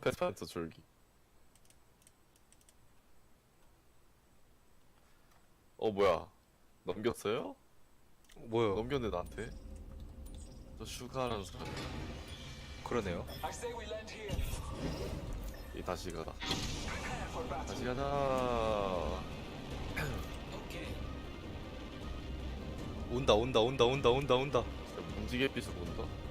패스파이터 줄기. 어 뭐야? 넘겼어요? 뭐요? 넘겼네 나한테. 저 슈가라는 사람. 그러네요. 이 다시 가다. 다시 가자. 온다 온다 온다 온다 온다 온다. 진짜 문지개 빛을 본다.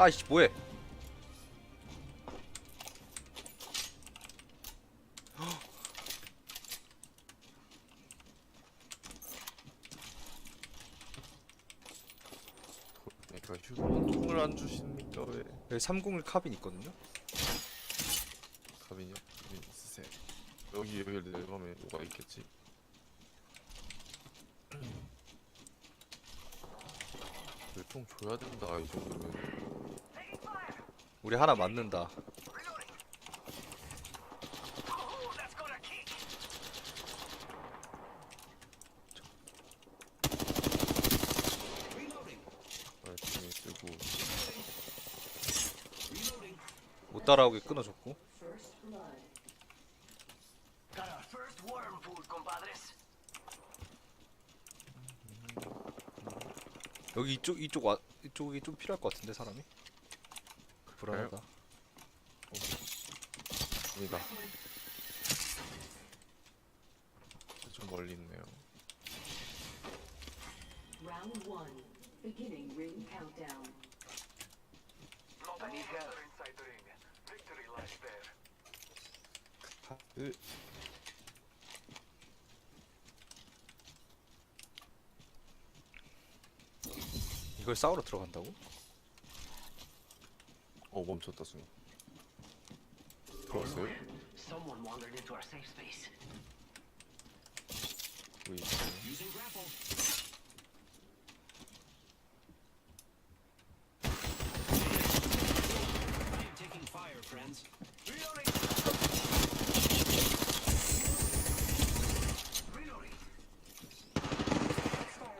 아이씨 뭐해? 그러니까 휴대폰을 안 주십니까 왜? 여기 301 카빈 있거든요. 가빈이요? 가빈 있으세요? 여기 여기 내려가면 뭐가 있겠지? 통 줘야 된다 이 정도면 우리 하나 맞는다. 못 따라오게 끊어줬고. 여기 이쪽 이쪽 와 이쪽이 좀 필요할 것 같은데 사람이. 불안하다. 아니다 좀 멀리 있네요 Round one, beginning ring countdown. I need help. inside the ring. Victory lies there. 카드 이걸 싸우러 들어간다고? 어 멈췄다 순간 들어왔어요? Someone wandered into our safe space. 여기 있어요 Using grapple. I am taking fire, friends. Reloading. Reloading.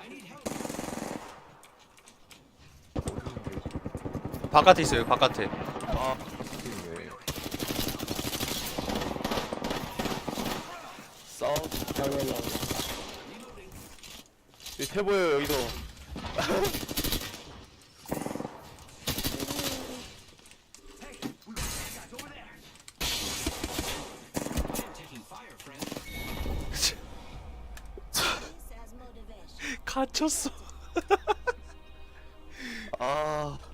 I need help. 바깥에 있어요. 바깥에. 아 있네 사운드 파이널 이 태보예요 여기서. 갇혔어. 아개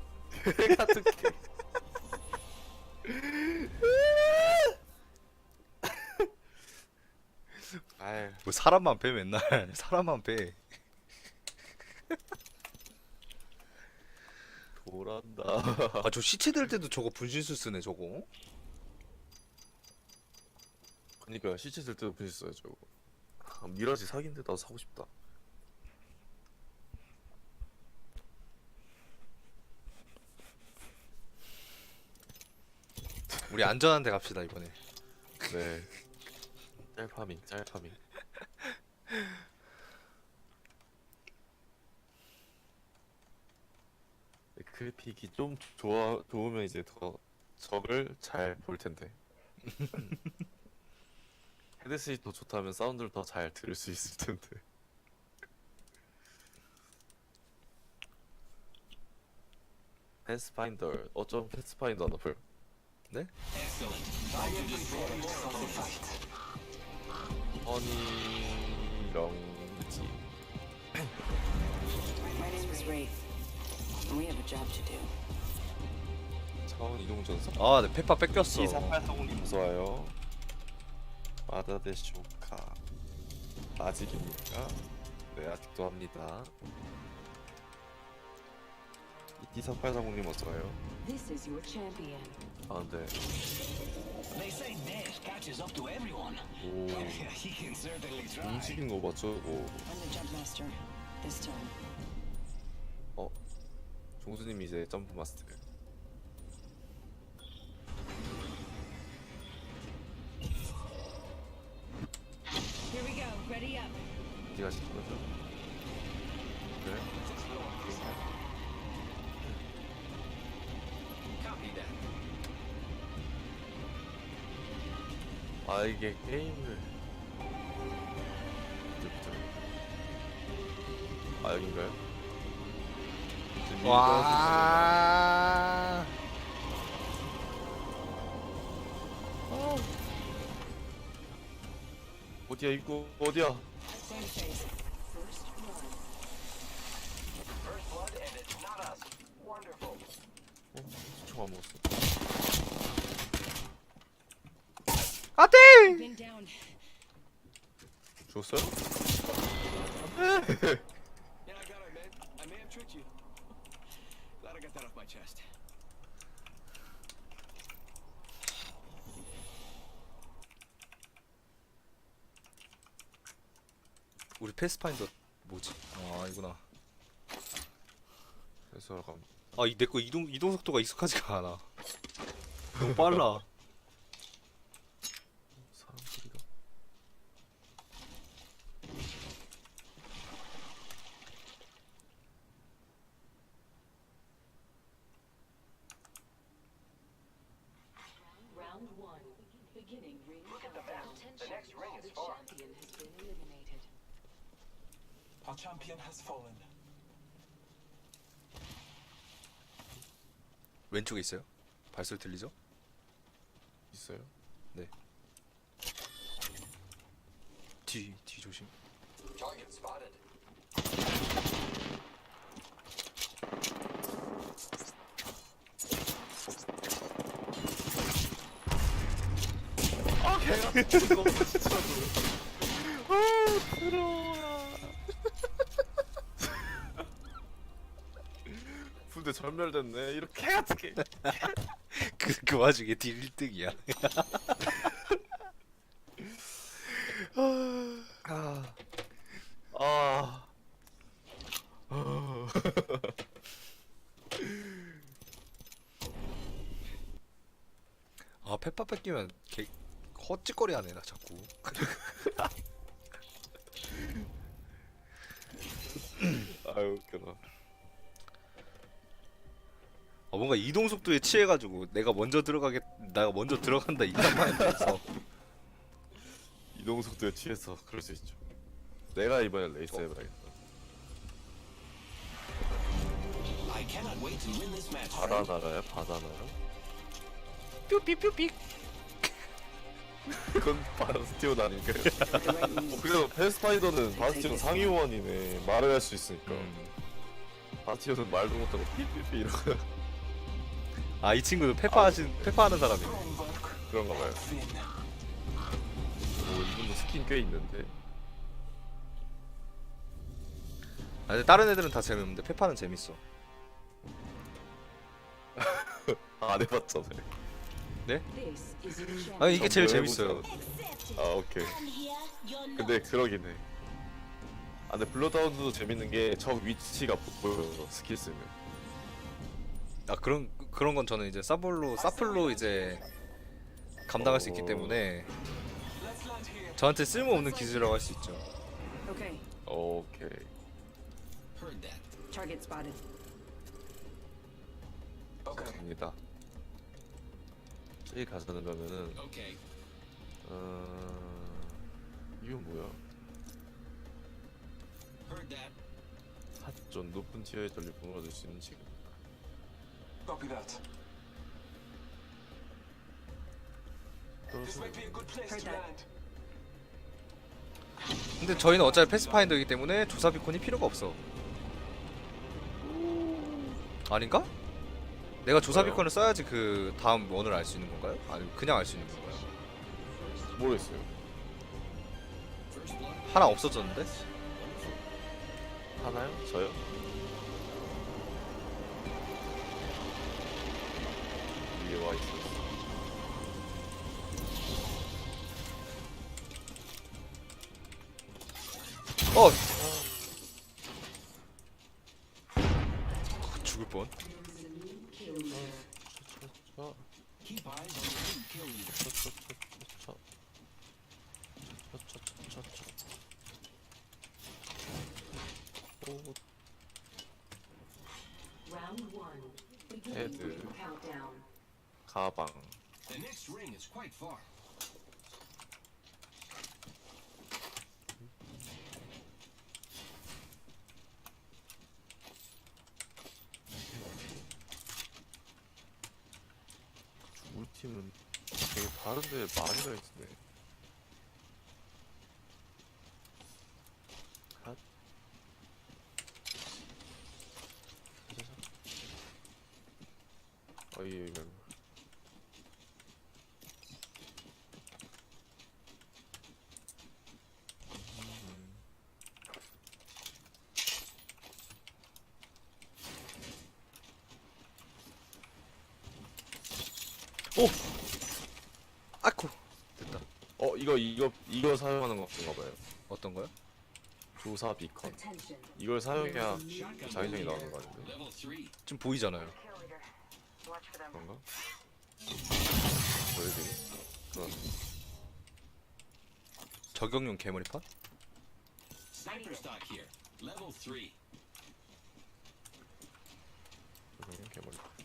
같은 개 아유 뭐 사람만 배 맨날. 사람만 배. 돌았다 아 저 시체 될 때도 저거 분신술 쓰네 저거. 그니까 시체 쓸 때도 분실 써요 저거 아, 미라지 사기인데 나도 사고 싶다 우리 안전한 데 갑시다 이번에. 네. 짤파밍 짤파밍. 네, 그래픽이 좀 좋아 좋으면 이제 더 적을 잘 볼 텐데. 헤드셋이 더 좋다면 사운드를 더 잘 들을 수 있을 텐데. 패스파인더 어쩜 패스파인더 너플 네? 허니렁지 My name is Wraith, and we have a job to do. 차원 이동전선 아, 네 페파 뺏겼어. 2480님 어서와요 마다데시 조카 아직입니까? 네 아직도 합니다 2480님 어서와요 This is your champion. 아 근데 They say death catches up to everyone. 오 he can certainly try. 움직인 거 맞죠? 오 I'm the jump master. This time. 어? 종수님 이제 점프 마스터. Here we go. Ready up. 어디 가실 거죠? 아 이게 게임을 아 여긴가요? 와. 어디야 입구 어디야? 어? 총안 먹었어. 아떼. Been down. 죽었어요? Yeah, I got it, man. I may have tricked my chest. 우리 패스파인더 뭐지? 아 이구나. 그래서 감 아, 이 내 거 이동 이동 속도가 익숙하지가 않아. 너무 빨라. 사람 소리가 Round one. Beginning ring Look at the countdown. map. The next ring is The far. champion has been eliminated. Our champion has fallen. 왼쪽에 있어요? 발소리 들리죠? 있어요? 뒤, 뒤 조심. Target spotted. 아 개가 너무 진짜 아 들어와 군대 전멸됐네 이렇게 같은 게 그, 그 와중에 딜 1등이야. 아, 아. 아 페파 뺏기면 개 헛짓거리 하네 나 자꾸. 아유 웃겨라 아, 뭔가 이동 속도에 취해가지고 내가 먼저 들어가겠, 내가 먼저 들어간다 이딴 마인드에서 이동 속도에 취해서 그럴 수 있죠 내가 이번엔 레이스 해봐야겠다 I cannot wait to win this match. 바다 나라야 바다 나라? 뾰삐뾰삐. 그건 바스티온 아닌가요? 어, 그래도 패스파이더는 바스티온 상위원이네 말을 할 수 있으니까 음. 바스티온은 말도 못하고 삐삐삐 이러고 아 이 친구도 페파 하신 페파 하는 사람이네. 그런가 봐요. 오 이분도 스킨 꽤 있는데 아 근데 다른 애들은 다 재밌는데 페파는 재밌어. 아, 안 해봤잖아요 is your champion. 아 이게 제일 한번 재밌어요. 아 오케이 근데 그러긴 해 아, 근데 블러다운도 재밌는 게 적 위치가 보여 스킬 쓰면 아 그런 그런 건 저는 이제 사플로 사플로 이제 감당할 수 있기 어. 때문에. 저한테 쓸모없는 기술이라고 할 수 있죠. Okay. 오케이. Target spotted. Okay. 갑니다 가자는 거면은 Okay. 어... 이건 뭐야. 핫존 높은 티어의 전리품을 얻을 수 있는 지금 Copy that. This might be a good place to that. land. 근데 저희는 어차피 패스파인더이기 때문에 조사 비콘이 필요가 없어. 아닌가? 내가 조사 뭐요? 비콘을 써야지 그 다음 원을 알 수 있는 건가요? 아니면 그냥 알 수 있는 건가요? 모르겠어요. 하나 없어졌는데? 하나요? 저요? 위에 와 있었어 어! 죽을 뻔. 쳐, Keep eyes on the new kill leader. 쳐, 쳐, 쳐, 쳐, 쳐. 쳐, 쳐, 쳐, 쳐, 쳐. Round one. Beginning Head. ring countdown. 가방. The next ring is quite far. 우리 팀은 되게 다른데 많이 가 있네. 핫. 자자자. 어이 이거. 아쿠 됐다. 어 이거 이거 이거 사용하는 건가 봐요. 어떤 거요? 조사 비컨. 이걸 사용해야 자기장이 나오는 거. 아닌데? Level three. 지금 보이잖아요. 그런가? 저희들이 그런 저격용 개머리판? Sniper stock here. Level three. 그런 개머리. 어,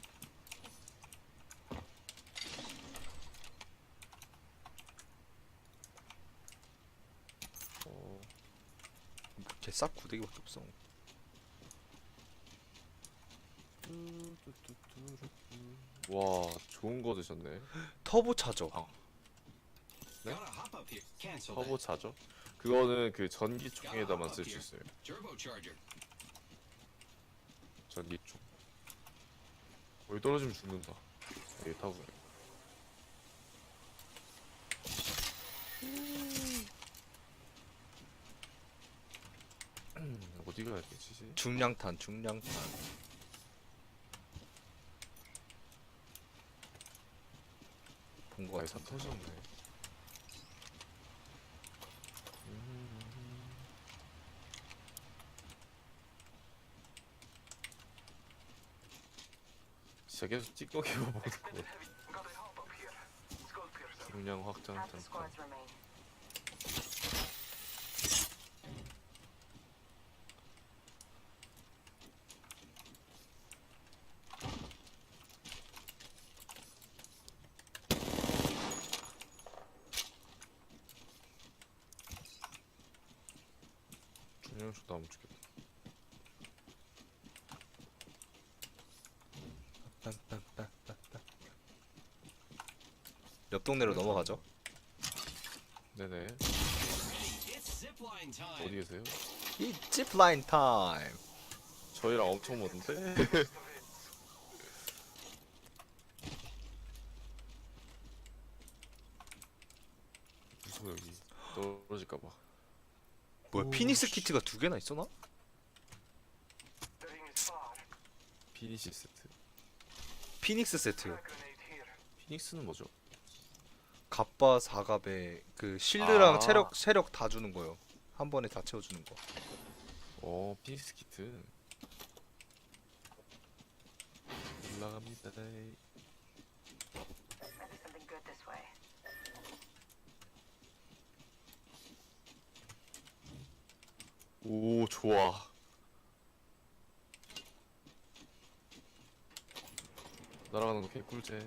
개싹 구데기밖에 없어. 와 좋은 거 드셨네. 터보 차저. 네? Here. Cancel 터보. 차죠? 그거는 그 전기총에다만 쓸 수 있어요. 전기총. 거기 떨어지면 죽는다. 여기 타고 가요. 음, 어디 가야 되지? 중량탄, 중량탄. 본거 아이 다. 터졌네. 진짜 계속 찌꺼기만 먹는 거. 중량 확장 잠깐. 중 량초 나무 죽겠다. 옆 동네로 넘어가죠. 네네. 어디 계세요? 이 짚라인 타임. 저희랑 엄청 먼데? 무서워 여기 떨어질까봐 뭐야 피니스 키트가 두 개나 있어나? 피니시 세트 피닉스 세트. 피닉스는 뭐죠? 갑바 사갑에 그 실드랑 아. 체력 체력 다 주는 거요. 한 번에 다 채워주는 거. 어 피닉스 키트 올라갑니다 오 좋아 날아가는 거 개꿀잼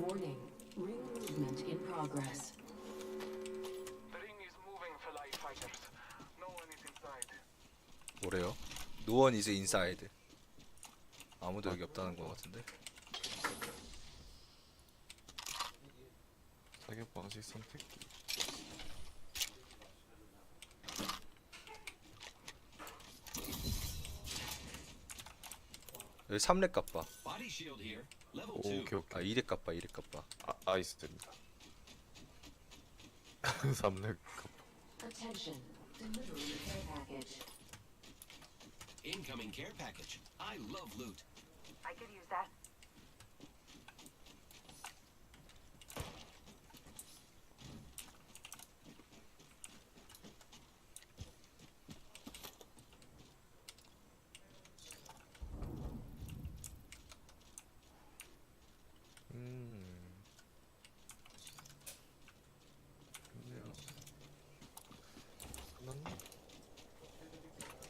Warning. Ring movement in progress. The ring is moving for light fighters. No one is inside. 뭐래요? 노원 이제 인사이드. 아무도 여기 없다는 거 같은데. 사격 방식 선택기 여기 3렙 갑바. Body shield here. Level 오, two. 오케이 아 오케이 2렙 갑바, 2렙 갑바. 아, 아이스 됩니다 3렙 Attention. Delivering care package. Incoming care package. I love loot. I could use that.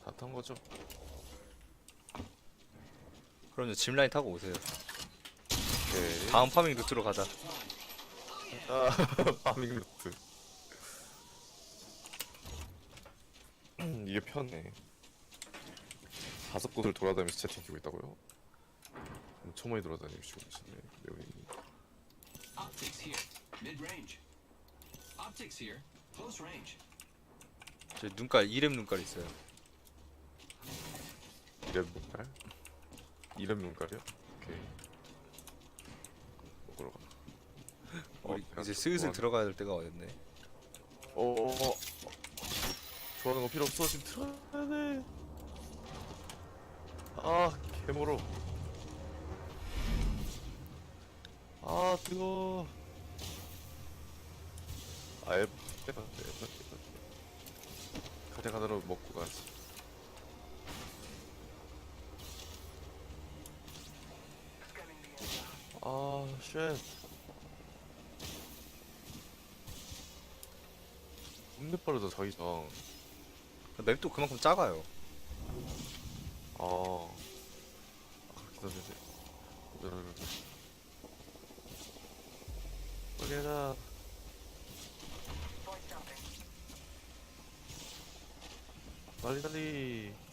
다탄 거죠? 그럼요 짚라인 타고 오세요 오케이. 다음 파밍 루트로 가자 아, 파밍 루트. 이게 편해. 다섯 곳을 돌아다니면서 채팅 키고 있다고요? 엄청 많이 돌아다니고 계시네, 레오님. Optics here. Mid range. Optics here. Close range. 저 눈깔 이렘 눈깔 있어요 이름 눈깔? 이름 눈깔이요? 오케이. 먹으러 가. 우리 어, 이제 슬슬 들어가야 될 때가 왔네 어, 어, 어. 좋아하는 거 필요 없어. 지금 들어가야 돼. 아, 개모로. 아, 뜨거. 아, 빼봐. 가자 가자로 먹고 가지. 아, 쉣. 겁내 빠르다, 자기장. 맵도 그만큼 작아요 아. 아, 기다려, 기다려. 기다려, 기다려. 빨리 해라. 빨리, 빨리.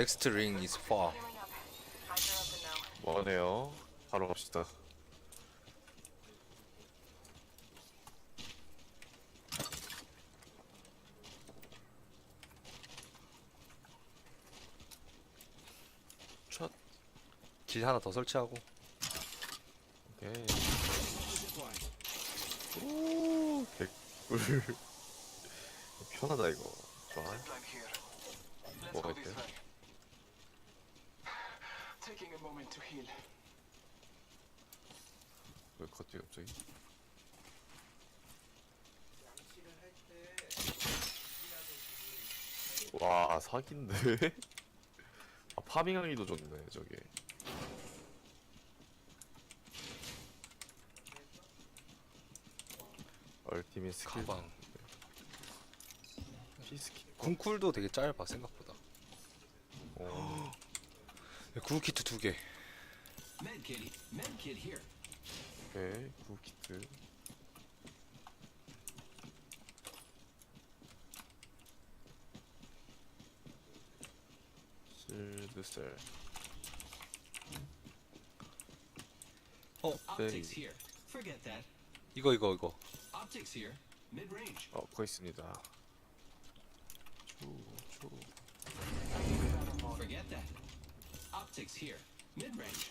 넥스트 링 is far 뭐하네요. 바로 갑시다. 첫. 길 하나 더 설치하고 오케이. 오, 개꿀. 편하다, 이거. 좋아. Zipline here. Let's 뭐가 go this 있대요? way. Taking a moment to heal. 왜 걷지, 갑자기? 와, 사기인데? 아, 파밍하기도 좋네, 저게. 얼티밋 스킬 가방 피스키 궁쿨도 되게 짧아 생각보다 어, 구키트 두개 Medkit. Medkit here. 오케이 구키트 실드셀 Optics here. Forget that. 이거 이거 이거 Optics here. Mid range. 어 거기 있습니다 초 초 Forget that. Optics here. Mid range.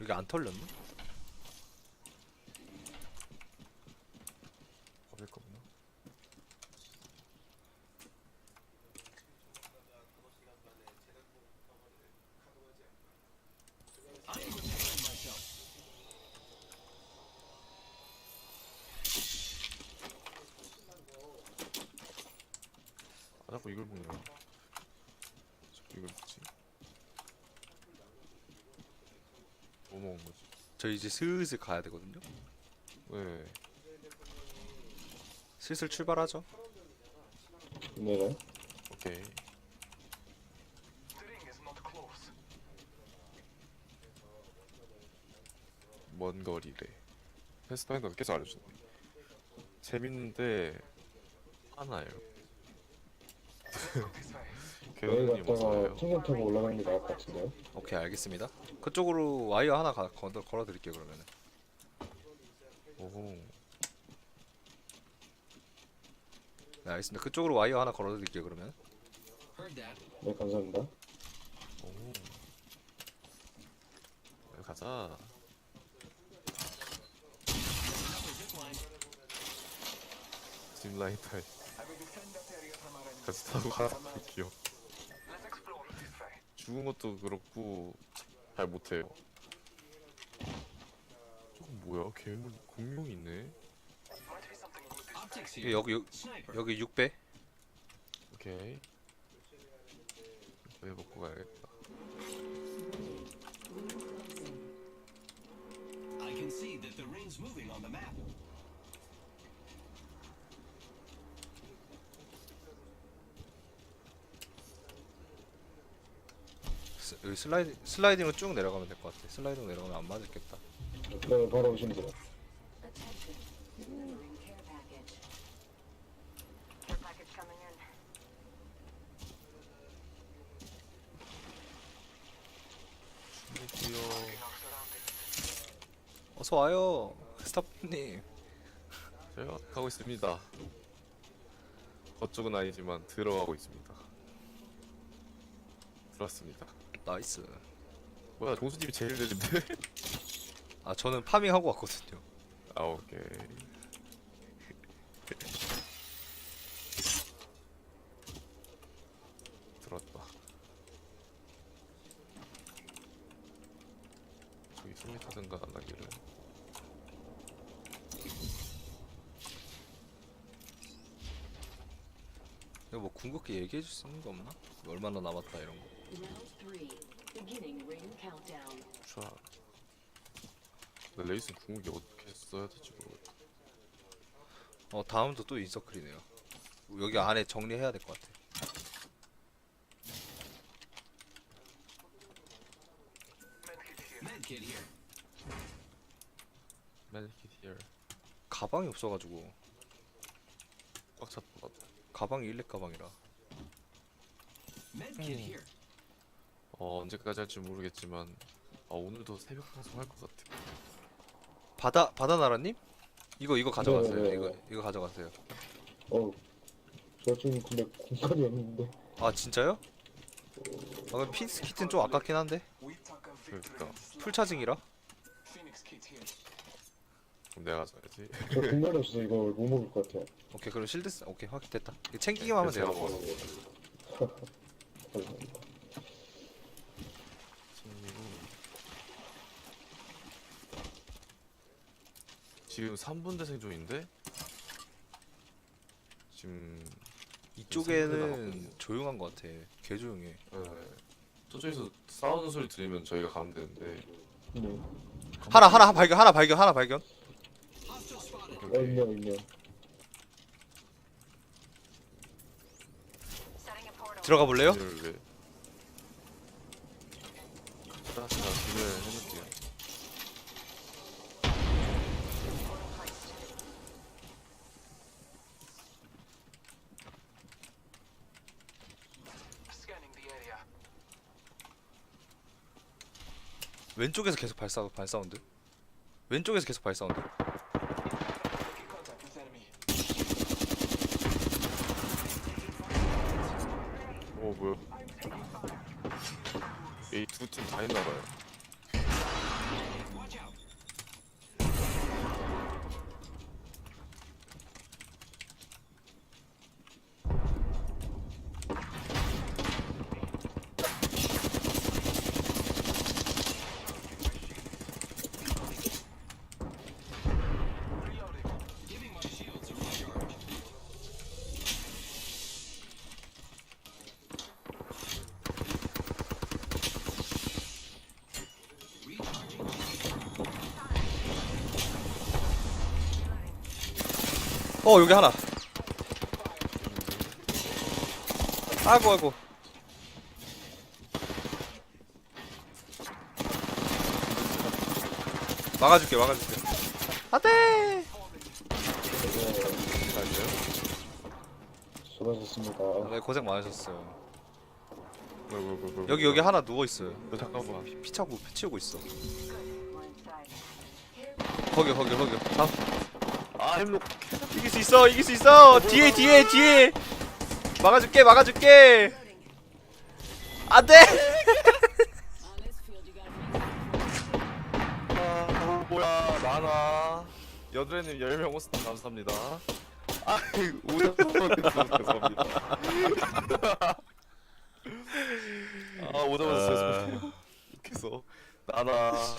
여기 안 털렸나? 버릴 거 없나? I am repairing myself. 아 자꾸 이걸 먹냐 자꾸 이걸 먹지 뭐 먹은 거지? 저 이제 슬슬 가야 되거든요 네 슬슬 출발하죠 네네. 오케이 The ring is not close. 먼 거리래 패스파인더가 계속 알려주네 재밌는데 하나요. 여기 교수님 갔다가 어서와요 튕겨 타고 올라가는 게 나을 것 같은데요? 오케이 알겠습니다 그쪽으로 와이어 하나 가, 걸어, 걸어 드릴게요 그러면은 오호 네 알겠습니다 그쪽으로 와이어 하나 걸어 드릴게요 그러면. 네, 감사합니다. 오 여기 가자 enemies. 같이 타고 this way. 죽은 것도 그렇고 잘 못해요. 저건 뭐야? 걔 공룡이 있네. Optics here. 여기 여- Sniper. 여기 6배 오케이. 왜 먹고 가야겠다. I can see that the ring's moving on the map. 여기 슬라이드 슬라이딩으로 쭉 내려가면 될 것 같아. 슬라이딩 내려가면 안 맞겠다. 네, 바로 오시면 돼요. Coming in. 어서 와요, 스타프님. 제가 가고 있습니다. 거쪽은 아니지만 들어가고 있습니다. 들어왔습니다. 나이스. 뭐야 동수님이 제일 느린데? 아 저는 파밍 하고 왔거든요. 아 오케이. 들었다. 저기 숨이 타든가 안 나기를. 이거 뭐 궁극기 얘기해 줄 수 있는 거 없나? 얼마나 남았다 이런 거. Round three. Beginning ring countdown. 자. 근데 레이슨 궁극이 어떻게 써야 될지 모르겠다. 어 다음도 또 인서클이네요. 여기 안에 정리해야 될 것 같아. Medkit here. 메디킷 히어. 가방이 없어가지고 꽉 찼던 것 같아. 가방이 일렉 가방이라. Medkit here. 어 언제까지 할지 모르겠지만 아 오늘도 새벽 방송 할 것 같아. 바다 바다 나라님? 이거 이거 가져가세요. 네, 네, 이거 네. 이거 가져가세요. 어, 저 지금 근데 공간이 없는데. 아 진짜요? 아 그럼 핀스 키트는 좀 아깝긴 한데 그러니까 풀 차징이라. 그럼 내가 가져야지. 저 공간이 없어서 이거 못 먹을 것 같아요. 오케이 그럼 실드 쓰- 오케이 확인 됐다. 이거 챙기기만 하면 돼요. 감사합니다. 지금 3분 대생 중인데 지금 이쪽에는 조용한 것 같아. 개 조용해. 네. 저쪽에서 싸우는 소리 들리면 저희가 가면 되는데 네. 하나 하나 발견 하나 발견 하나 발견. Hostile spotted. 어, 있네요, 있네요. Setting a portal. 들어가 볼래요? 왜 비밀 해놓을게요 Portal placed. Scanning the area. 왼쪽에서 계속 발사 발사운드. 왼쪽에서 계속 발사운드. Making contact with enemy. 오 뭐야 이 두 팀 다 있나봐요 Watch out. Reloading. Giving my shields a recharge. Recharging. 어 여기 하나. 아이고 아이고. 막아줄게 막아줄게. 안돼. 수고하셨습니다. 네, 고생 많으셨어요. 뭐, 뭐, 뭐, 뭐, 여기 여기 하나 누워 있어요. 어, 잠깐만 피 차고 피 치우고 있어. 거기 거기 거기. 아 햄록 이길 수 있어 이길 수 있어. 뒤에 뒤에 뒤에. 막아줄게 막아줄게. 안돼. 아 뭐야 나나 여드레님 10명 호스트 감사합니다 아 오자마자 죄송합니다 아 오자마자 죄송해요 그래서 나나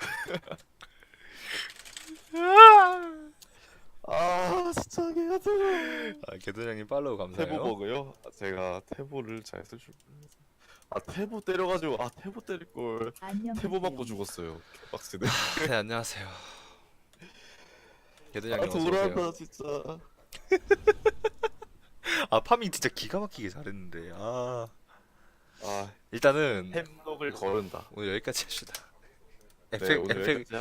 아 진짜 개가 들어 아, 개도장님 팔로우 감사해요. 태보 버그요? 제가 태보를 잘 쓸 줄 몰라서 아 태보 때려가지고 아 태보 때릴 걸 태보 맞고 죽었어요 빡세네 네 안녕하세요. 아 어서 오세요. 돌아간다 진짜 아 파밍 진짜 기가 막히게 잘했는데 아 아 일단은 햄덕을 거른다 오늘 여기까지 합시다. 네 에펙 오늘 에펙 여기까지